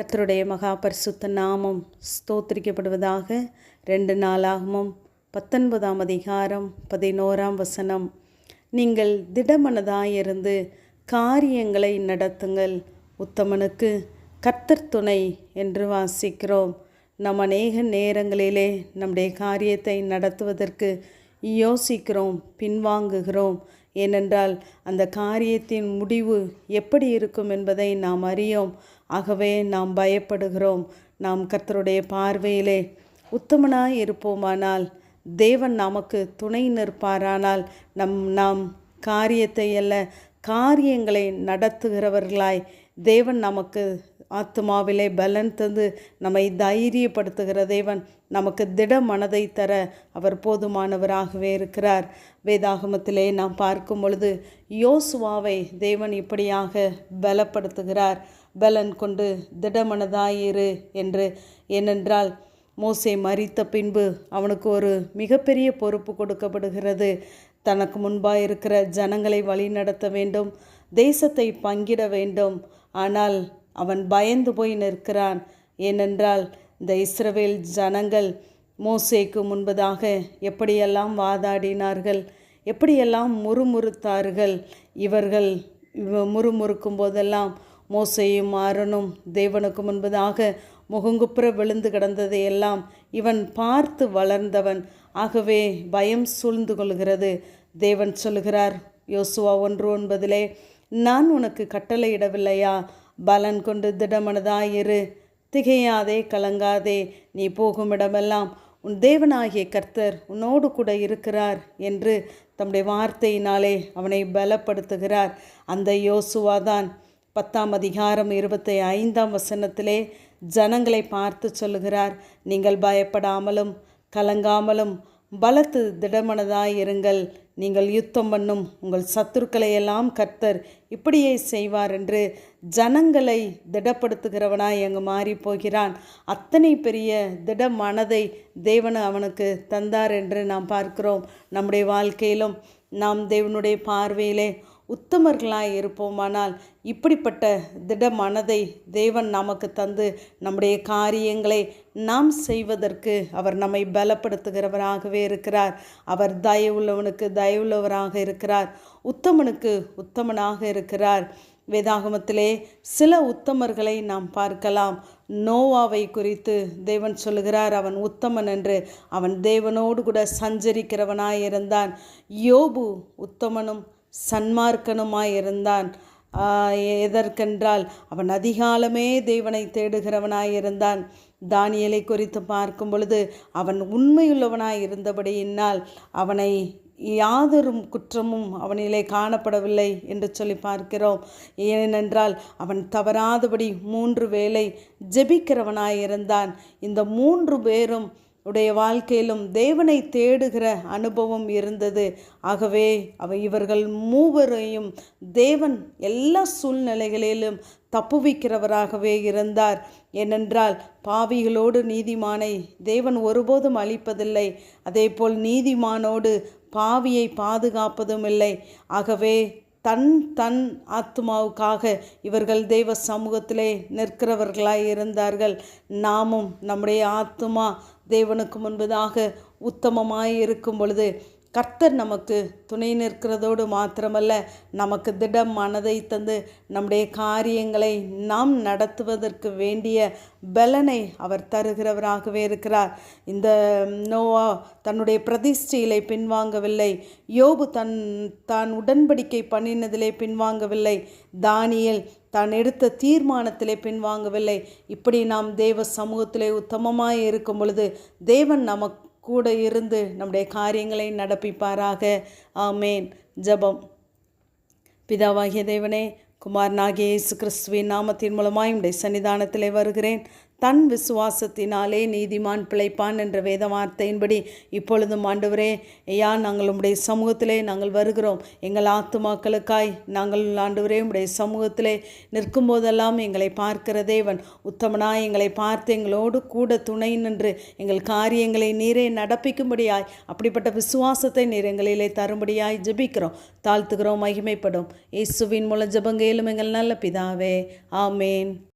கர்த்தருடைய மகா பரிசுத்த நாமம் ஸ்தோத்திரிக்கப்படுவதாக ரெண்டு நாளாகமும் பத்தொன்பதாம் அதிகாரம் பதினோராம் வசனம். நீங்கள் திடமனதாயிருந்து காரியங்களை நடத்துங்கள். உத்தமனுக்கு கர்த்தர் துணை என்று வாசிக்கிறோம். நம் அநேக நேரங்களிலே நம்முடைய காரியத்தை நடத்துவதற்கு யோசிக்கிறோம் பின்வாங்குகிறோம். ஏனென்றால் அந்த காரியத்தின் முடிவு எப்படி இருக்கும் என்பதை நாம் அறியோம். ஆகவே நாம் பயப்படுகிறோம். நாம் கர்த்தருடைய பார்வையிலே உத்தமனாய் இருப்போமானால் தேவன் நமக்கு துணை நிற்பாரானால் நம் நாம் காரியத்தை அல்ல காரியங்களை நடத்துகிறவர்களாய் தேவன் நமக்கு ஆத்மாவிலே பலன் தந்து நம்மை தைரியப்படுத்துகிற தேவன் நமக்கு திட மனதை தர அவர் போதுமானவராகவே இருக்கிறார். வேதாகமத்திலே நாம் பார்க்கும் பொழுது யோசுவாவை தேவன் இப்படியாக பலப்படுத்துகிறார். பலன் கொண்டு திடமனதாயிரு என்று. ஏனென்றால் மோசே மறித்த பின்பு அவனுக்கு ஒரு மிகப்பெரிய பொறுப்பு கொடுக்கப்படுகிறது. தனக்கு முன்பாக இருக்கிற ஜனங்களை வழிநடத்த வேண்டும். தேசத்தை பங்கிட வேண்டும். ஆனால் அவன் பயந்து போய் நிற்கிறான். ஏனென்றால் இந்த இஸ்ரவேல் ஜனங்கள் மோசேக்கு முன்பதாக எப்படியெல்லாம் வாதாடினார்கள் எப்படியெல்லாம் முறுமுறுத்தார்கள் இவர்கள் முறுமுறுக்கும் போதெல்லாம் மோசையும் ஆரனும் தேவனுக்கு முன்பதாக முகங்குப்புற விழுந்து கிடந்ததை எல்லாம் இவன் பார்த்து வளர்ந்தவன். ஆகவே பயம் சூழ்ந்து கொள்கிறது. தேவன் சொல்கிறார் யோசுவா ஒன்று ஒன்பதிலே நான் உனக்கு கட்டளையிடவில்லையா? பலன் கொண்டு திடமனதாயிரு. திகையாதே கலங்காதே நீ போகும் இடமெல்லாம் உன் தேவனாகிய கர்த்தர் உன்னோடு கூட இருக்கிறார் என்று தம்முடைய வார்த்தையினாலே அவனை பலப்படுத்துகிறார். அந்த யோசுவாதான் பத்தாம் அதிகாரம் இருபத்தி ஐந்தாம் வசனத்திலே ஜனங்களை பார்த்து சொல்லுகிறார். நீங்கள் பயப்படாமலும் கலங்காமலும் பலத்து திடமனதாயிருங்கள். நீங்கள் யுத்தம் பண்ணும் உங்கள் சத்துருக்களை எல்லாம் கர்த்தர் இப்படியே செய்வார் என்று ஜனங்களை திடப்படுத்துகிறவனாய் அங்கு மாறி போகிறான். அத்தனை பெரிய திட மனதை தேவன் அவனுக்கு தந்தார் என்று நாம் பார்க்கிறோம். நம்முடைய வாழ்க்கையிலும் நாம் தேவனுடைய பார்வையிலே உத்தமர்களாக இருப்போமானால் இப்படிப்பட்ட திட மனதை தேவன் நமக்கு தந்து நம்முடைய காரியங்களை நாம் செய்வதற்கு அவர் நம்மை பலப்படுத்துகிறவராகவே இருக்கிறார். அவர் தயவுள்ளவனுக்கு தயவுள்ளவராக இருக்கிறார். உத்தமனுக்கு உத்தமனாக இருக்கிறார். வேதாகமத்திலே சில உத்தமர்களை நாம் பார்க்கலாம். நோவாவை குறித்து தேவன் சொல்லுகிறார். அவன் உத்தமன் என்று அவன் தேவனோடு கூட சஞ்சரிக்கிறவனாய் இருந்தான். யோபு உத்தமனும் சன்மார்க்கனுமாய் இருந்தான் எதற்கென்றால் அவன் அதிகாலமே தேவனை தேடுகிறவனாயிருந்தான். தானியலை குறித்து பார்க்கும் பொழுது அவன் உண்மையுள்ளவனாய் இருந்தபடியினால் அவனை யாதொரு குற்றமும் அவனிலே காணப்படவில்லை என்று சொல்லி பார்க்கிறோம். ஏனென்றால் அவன் தவறாதபடி மூன்று வேளை ஜெபிக்கிறவனாயிருந்தான். இந்த மூன்று பேரும் உடைய வாழ்க்கையிலும் தேவனை தேடுகிற அனுபவம் இருந்தது. ஆகவே அவை இவர்கள் மூவரையும் தேவன் எல்லா சூழ்நிலைகளிலும் தப்புவிக்கிறவராகவே இருந்தார். ஏனென்றால் பாவிகளோடு நீதிமானை தேவன் ஒருபோதும் அளிப்பதில்லை அதேபோல் நீதிமானோடு பாவியை பாதுகாப்பதும் இல்லை. ஆகவே தன் தன் ஆத்மாவுக்காக இவர்கள் தெய்வ சமூகத்திலே நிற்கிறவர்களாய் இருந்தார்கள் நாமும் நம்முடைய ஆத்மா தேவனுக்கு முன்பதாக உத்தமமாய் இருக்கும் பொழுது கர்த்தர் நமக்கு துணை நிற்கிறதோடு மாத்திரமல்ல நமக்கு திடம் மனதை தந்து நம்முடைய காரியங்களை நாம் நடத்துவதற்கு வேண்டிய பலனை அவர் தருகிறவராகவே இருக்கிறார். இந்த நோவா தன்னுடைய பிரதிஷ்டையிலே பின்வாங்கவில்லை. யோபு தன் தான் உடன்படிக்கை பண்ணினதிலே பின்வாங்கவில்லை. தானியல் தான் எடுத்த தீர்மானத்திலே பின்வாங்கவில்லை. இப்படி நாம் தேவ சமூகத்திலே உத்தமமாக இருக்கும் பொழுது தேவன் நமக்கு கூட இருந்து நம்முடைய காரியங்களை நடப்பிப்பாராக. ஆமேன். ஜபம். பிதாவாகிய தேவனே குமாரனாகிய இயேசு கிறிஸ்துவின் நாமத்தின் மூலமாய் உடைய சன்னிதானத்திலே வருகிறேன். தன் விசுவாசத்தினாலே நீதிமான் பிழைப்பான் என்ற வேத வார்த்தையின்படி இப்பொழுதும் ஆண்டவரே ஐயா நாங்கள் உடைய சமூகத்திலே நாங்கள் வருகிறோம். எங்கள் ஆத்துமாக்களுக்காய் நாங்கள் ஆண்டவரே உடைய சமூகத்திலே நிற்கும் போதெல்லாம் எங்களை பார்க்கிற தேவன். உத்தமனாய் எங்களை பார்த்து எங்களோடு கூட துணை நின்று எங்கள் காரியங்களை நீரே நடப்பிக்கும்படியாய் அப்படிப்பட்ட விசுவாசத்தை நீர் எங்களிலே தரும்படியாய் ஜெபிக்கிறோம். தாழ்த்துகிறோம் மகிமைப்படும். இயேசுவின் மூலம் ஜபங்கையிலும் எங்கள் நல்ல பிதாவே. ஆமேன்.